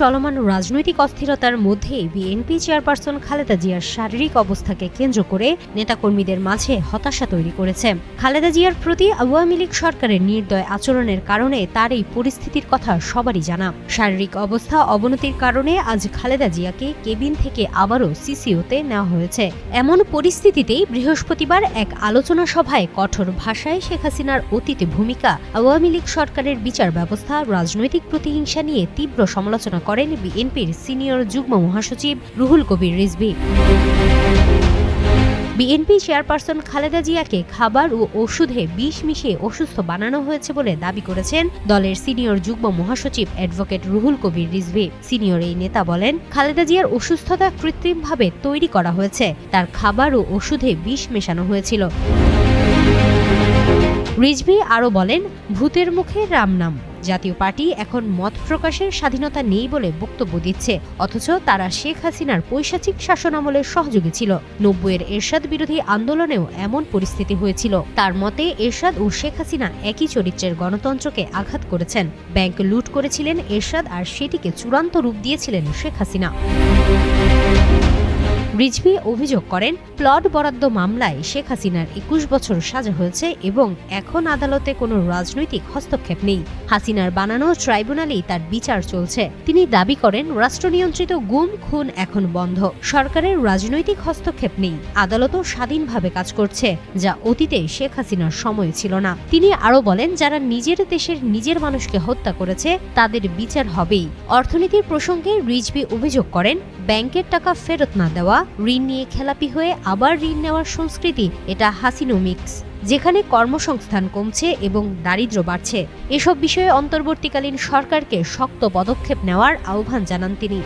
চলমান রাজনৈতিক অস্থিরতার মধ্যে বিএনপি চেয়ারপারসন খালেদা জিয়ার শারীরিক অবস্থাকে কেন্দ্র করে নেতাকর্মীদের মাঝে হতাশা তৈরি করেছে। খালেদা জিয়ার প্রতি আওয়ামী লীগ সরকারের নির্দয় আচরণের কারণে তার এই পরিস্থিতির কথা সবারই জানা। শারীরিক অবস্থা অবনতির কারণে আজ খালেদা জিয়াকে কেবিন থেকে আবারও সিসিওতে নেওয়া হয়েছে। এমন পরিস্থিতিতেই বৃহস্পতিবার এক আলোচনা সভায় কঠোর ভাষায় শেখ হাসিনার অতীতে ভূমিকা, আওয়ামী লীগ সরকারের বিচার ব্যবস্থা, রাজনৈতিক প্রতিহিংসা নিয়ে তীব্র সমালোচনা করেন বিএনপির সিনিয়র যুগ্ম মহাসচিব রুহুল কবির রিজভী। বিএনপি চেয়ারপারসন খালেদা জিয়াকে খাবার ও ওষুধে বিষ মিশিয়ে অসুস্থ বানানো হয়েছে বলে দাবি করেছেন দলের সিনিয়র যুগ্ম মহাসচিব অ্যাডভোকেট রুহুল কবির রিজভী। সিনিয়র এই নেতা বলেন, খালেদা জিয়ার অসুস্থতা কৃত্রিমভাবে তৈরি করা হয়েছে। তার খাবার ও ওষুধে বিষ মেশানো হয়েছিল। রিজভি আরও বলেন, ভূতের মুখে রাম নাম। জাতীয় পার্টি এখন মত প্রকাশের স্বাধীনতা নেই বলে বক্তব্য দিচ্ছে, অথচ তারা শেখ হাসিনার পৈশাচিক শাসনামলের সহযোগী ছিল। নব্বইয়ের এরশাদ বিরোধী আন্দোলনেও এমন পরিস্থিতি হয়েছিল। তার মতে, এরশাদ ও শেখ হাসিনা একই চরিত্রের গণতন্ত্রকে আঘাত করেছেন। ব্যাংক লুট করেছিলেন এরশাদ আর সেটিকে চূড়ান্ত রূপ দিয়েছিলেন শেখ হাসিনা। রিজভি অভিযোগ করেন, প্লট বরাদ্দ মামলায় শেখ হাসিনার একুশ বছর সাজা হয়েছে এবং এখন আদালতে কোনো রাজনৈতিক হস্তক্ষেপ নেই। হাসিনার বানানো ট্রাইব্যুনালেই তার বিচার চলছে। তিনি দাবি করেন, রাষ্ট্রনিয়ন্ত্রিত গুম, খুন এখন বন্ধ। সরকারের রাজনৈতিক হস্তক্ষেপ নেই। আদালতও স্বাধীনভাবে কাজ করছে, যা অতীতে শেখ হাসিনার সময় ছিল না। তিনি আরও বলেন, যারা নিজের দেশের নিজের মানুষকে হত্যা করেছে, তাদের বিচার হবেই। অর্থনীতির প্রসঙ্গে রিজভি অভিযোগ করেন, ব্যাংকের টাকা ফেরত না দেওয়া ঋণ নিয়ে খেলাপি হয়ে আবার ঋণ নেওয়ার সংস্কৃতি, এটা হাসিনোমিক্স যেখানে কর্মসংস্থান কমছে এবং দারিদ্র বাড়ছে। এসব বিষয়ে অন্তর্বর্তীকালীন সরকারকে শক্ত পদক্ষেপ নেওয়ার আহ্বান জানান তিনি।